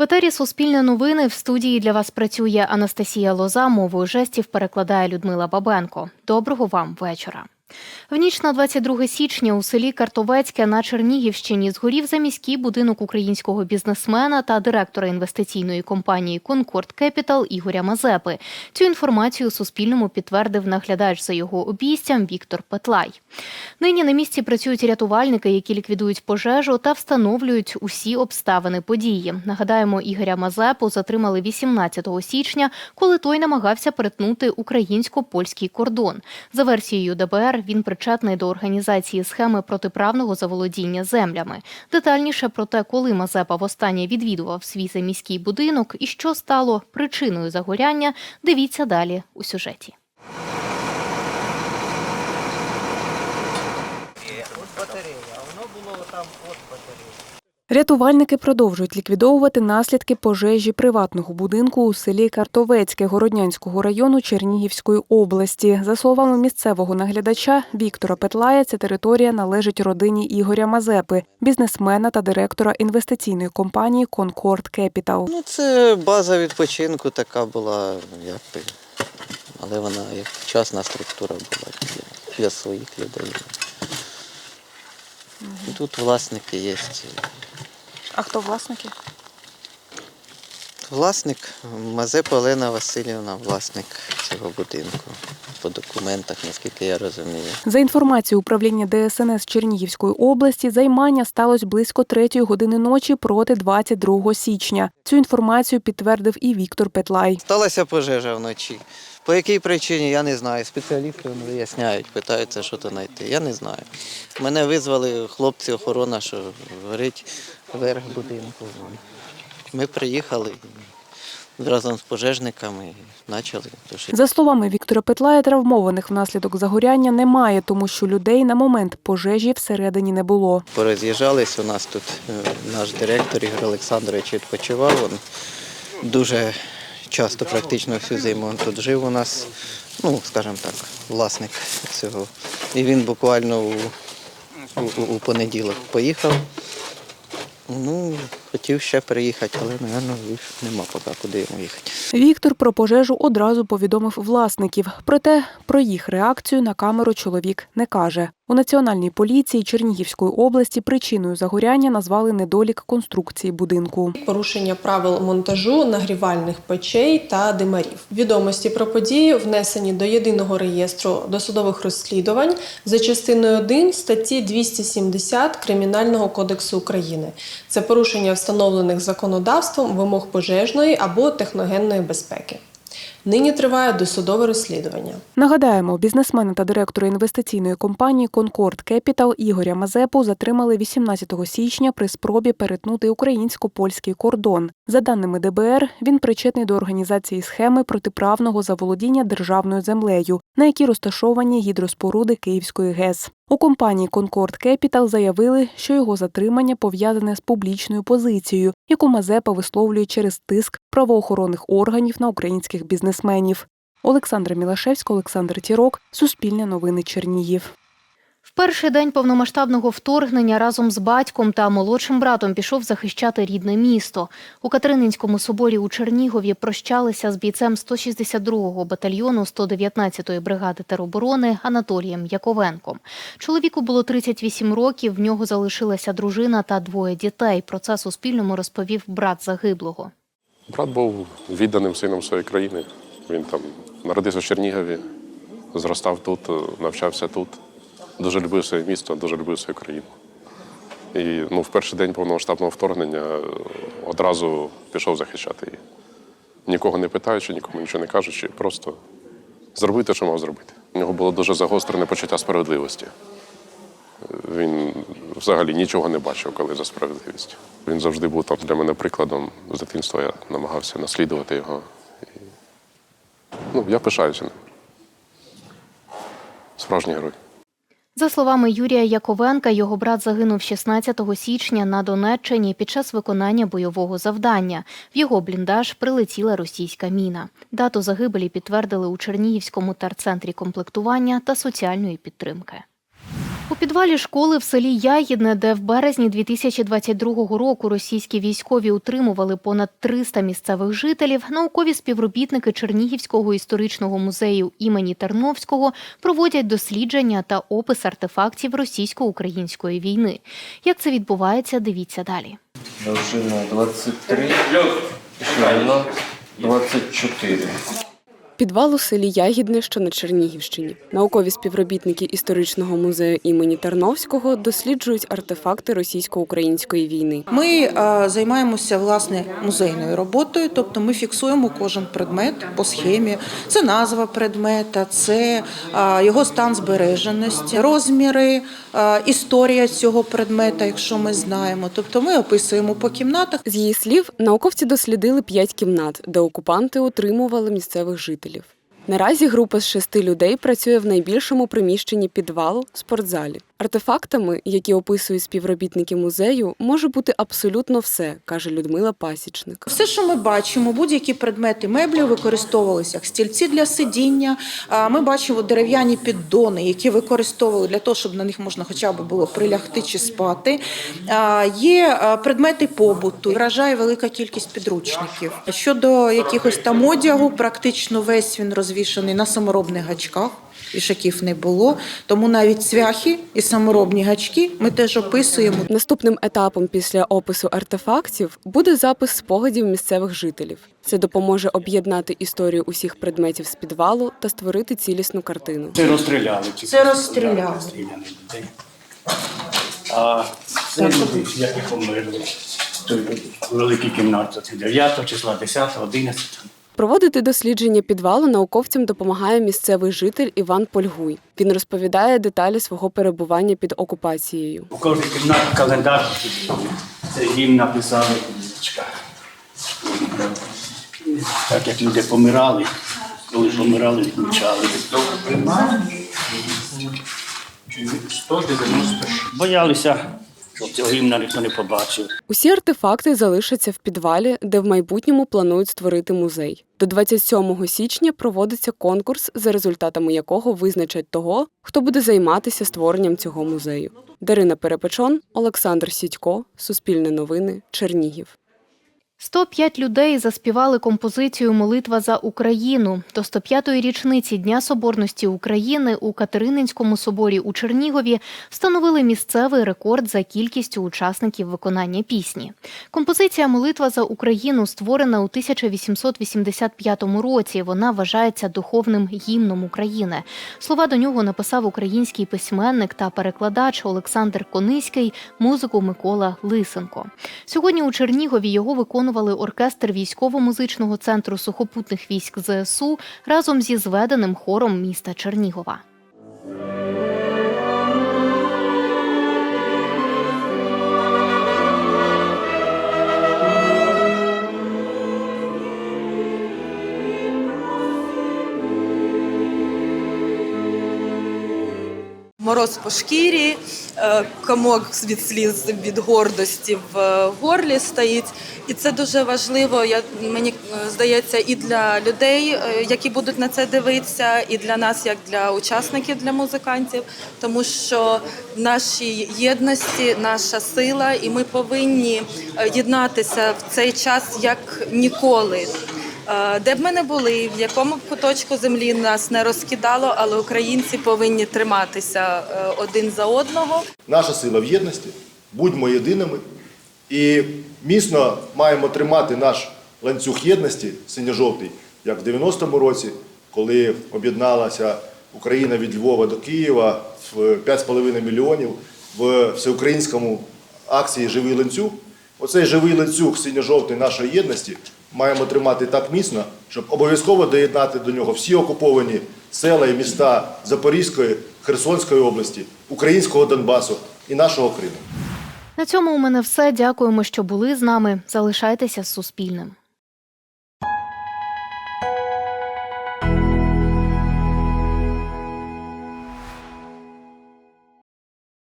В етері Суспільне новини в студії для вас працює Анастасія Лоза. Мовою жестів перекладає Людмила Бабенко. Доброго вам вечора. В ніч на 22 січня у селі Картовецьке на Чернігівщині згорів заміський будинок українського бізнесмена та директора інвестиційної компанії Конкорд Кепітал Ігоря Мазепи. Цю інформацію Суспільному підтвердив наглядач за його обійстям Віктор Петлай. Нині на місці працюють рятувальники, які ліквідують пожежу та встановлюють усі обставини події. Нагадаємо, Ігоря Мазепу затримали 18 січня, коли той намагався перетнути українсько-польський кордон. За версією ДБР, він причетний до організації схеми протиправного заволодіння землями. Детальніше про те, коли Мазепа востаннє відвідував свій заміський будинок і що стало причиною загоряння, дивіться далі у сюжеті. От батарея, а воно було там от батарея. Рятувальники продовжують ліквідовувати наслідки пожежі приватного будинку у селі Картовецьке Городнянського району Чернігівської області. За словами місцевого наглядача Віктора Петлая, ця територія належить родині Ігоря Мазепи, бізнесмена та директора інвестиційної компанії Конкорд Кепітал. Ну, це база відпочинку така була, як але вона як частна структура була для своїх людей. Тут власники є. А хто власники? Власник Мазепа Олена Васильівна, власник цього будинку. По документах, наскільки я розумію. За інформацією управління ДСНС Чернігівської області, займання сталося близько третьої години ночі проти 22 січня. Цю інформацію підтвердив і Віктор Петлай. Сталася пожежа вночі. По якій причині, я не знаю. Спеціалісти вони виясняють, питаються, що то знайти. Я не знаю. Мене визвали хлопці охорона, що горить верх будинку. Ми приїхали разом з пожежниками і почали тушити. За словами Віктора Петлая, травмованих внаслідок загоряння немає, тому що людей на момент пожежі всередині не було. Пороз'їжджались. У нас тут е, наш директор Ігор Олександрович відпочивав. Він дуже часто, практично всю зиму він тут жив у нас, ну, скажімо так, власник цього. І він буквально у, у, у понеділок поїхав. Ну, хотів ще приїхати, але, мабуть, нема поки куди йому їхати. Віктор про пожежу одразу повідомив власників. Проте про їх реакцію на камеру чоловік не каже. У національній поліції Чернігівської області причиною загоряння назвали недолік конструкції будинку. порушення правил монтажу нагрівальних печей та димарів. Відомості про події внесені до єдиного реєстру досудових розслідувань за частиною 1 статті 270 Кримінального кодексу України. Це порушення встановлених законодавством вимог пожежної або техногенної безпеки. Нині триває досудове розслідування. Нагадаємо, бізнесмена та директора інвестиційної компанії Конкорд Кепітал Ігоря Мазепу затримали 18 січня при спробі перетнути українсько-польський кордон. За даними ДБР, він причетний до організації схеми протиправного заволодіння державною землею, на якій розташовані гідроспоруди Київської ГЕС. У компанії Конкорд Кепітал заявили, що його затримання пов'язане з публічною позицією, яку Мазепа висловлює через тиск правоохоронних органів на українських бізнесменів. Олександра Мілашевська, Олександр Тірок, Суспільне новини Чернігів. В перший день повномасштабного вторгнення разом з батьком та молодшим братом пішов захищати рідне місто. У Катерининському соборі у Чернігові прощалися з бійцем 162-го батальйону 119-ї бригади тероборони Анатолієм Яковенком. Чоловіку було 38 років. В нього залишилася дружина та двоє дітей. Про це Суспільному розповів брат загиблого. Брат був відданим сином своєї країни. Він там народився в Чернігові, зростав тут, е, навчався тут. Дуже любив своє місто, дуже любив свою країну. І ну, в перший день повномасштабного вторгнення е, одразу пішов захищати її. Нікого не питаючи, нікому нічого не кажучи, просто зробити, що мав зробити. У нього було дуже загострене почуття справедливості. Е, Він взагалі нічого не бачив, коли за справедливість. Він завжди був там для мене прикладом. З дитинства я намагався наслідувати його. Ну, я пишаюся ним. Справжній герой. За словами Юрія Яковенка, його брат загинув 16 січня на Донеччині під час виконання бойового завдання. В його бліндаж прилетіла російська міна. Дату загибелі підтвердили у Чернігівському терцентрі комплектування та соціальної підтримки. У підвалі школи в селі Ягідне, де в березні 2022 року російські військові утримували понад 300 місцевих жителів, наукові співробітники Чернігівського історичного музею імені Терновського проводять дослідження та опис артефактів російсько-української війни. Як це відбувається, дивіться далі. Довжина 23, ширина 24. Підвал у селі Ягідне, що на Чернігівщині. Наукові співробітники історичного музею імені Терновського досліджують артефакти російсько-української війни. Ми е, займаємося власне музейною роботою, тобто ми фіксуємо кожен предмет по схемі. Це назва предмета, це е, його стан збереженості, розміри, е, історія цього предмета, якщо ми знаємо. Тобто ми описуємо по кімнатах. З її слів, науковці дослідили п'ять кімнат, де окупанти утримували місцевих жителів. Наразі група з шести людей працює в найбільшому приміщенні підвалу спортзалі. Артефактами, які описують співробітники музею, може бути абсолютно все, каже Людмила Пасічник. Все, що ми бачимо, будь-які предмети меблі використовувалися як стільці для сидіння. Ми бачимо дерев'яні піддони, які використовували для того, щоб на них можна хоча б було прилягти чи спати. Є предмети побуту, вражає велика кількість підручників. Щодо якихось там одягу, практично весь він розвішаний на саморобних гачках. Вішаків не було, тому навіть цвяхи і саморобні гачки ми теж описуємо. Наступним етапом після опису артефактів буде запис спогадів місцевих жителів. Це допоможе об'єднати історію усіх предметів з підвалу та створити цілісну картину. Це розстріляли. чи- Це розстріляли. А це люди, які померли. Той великий кімнат, це 9 числа, 10, 11. Проводити дослідження підвалу науковцям допомагає місцевий житель Іван Польгуй. Він розповідає деталі свого перебування під окупацією. У кожній кімнаті календар. Це їм написали книжечка. Так як люди помирали, коли помирали, відмічали. Боялися, щоб цього гімна ніхто не побачив. Усі артефакти залишаться в підвалі, де в майбутньому планують створити музей. До 27 січня проводиться конкурс, за результатами якого визначать того, хто буде займатися створенням цього музею. Дарина Перепечон, Олександр Сідько, Суспільне новини, Чернігів. 105 людей заспівали композицію Молитва за Україну до 105-ї річниці Дня Соборності України у Катерининському соборі у Чернігові встановили місцевий рекорд за кількістю учасників виконання пісні. Композиція Молитва за Україну створена у 1885 році. Вона вважається духовним гімном України. Слова до нього написав український письменник та перекладач Олександр Кониський, музику Микола Лисенко. Сьогодні у Чернігові його виконували оркестр військово-музичного центру сухопутних військ ЗСУ разом зі зведеним хором міста Чернігова. Мороз по шкірі, е, комок від сліз від гордості в е, горлі стоїть. І це дуже важливо, я, мені е, здається, і для людей, які будуть на це дивитися, і для нас, як для учасників, для музикантів, тому що в нашій єдності наша сила, і ми повинні єднатися в цей час як ніколи. Де б ми не були, в якому б куточку землі нас не розкидало, але українці повинні триматися е, один за одного. Наша сила в єдності, будьмо єдиними і міцно маємо тримати наш ланцюг єдності синьо-жовтий, як в 90-му році, коли об'єдналася Україна від Львова до Києва в 5,5 мільйонів в всеукраїнському акції Живий ланцюг. Оцей живий ланцюг синьо-жовтий нашої єдності маємо тримати так міцно, щоб обов'язково доєднати до нього всі окуповані села і міста Запорізької, Херсонської області, українського Донбасу і нашого Криму. На цьому у мене все. Дякуємо, що були з нами. Залишайтеся з Суспільним.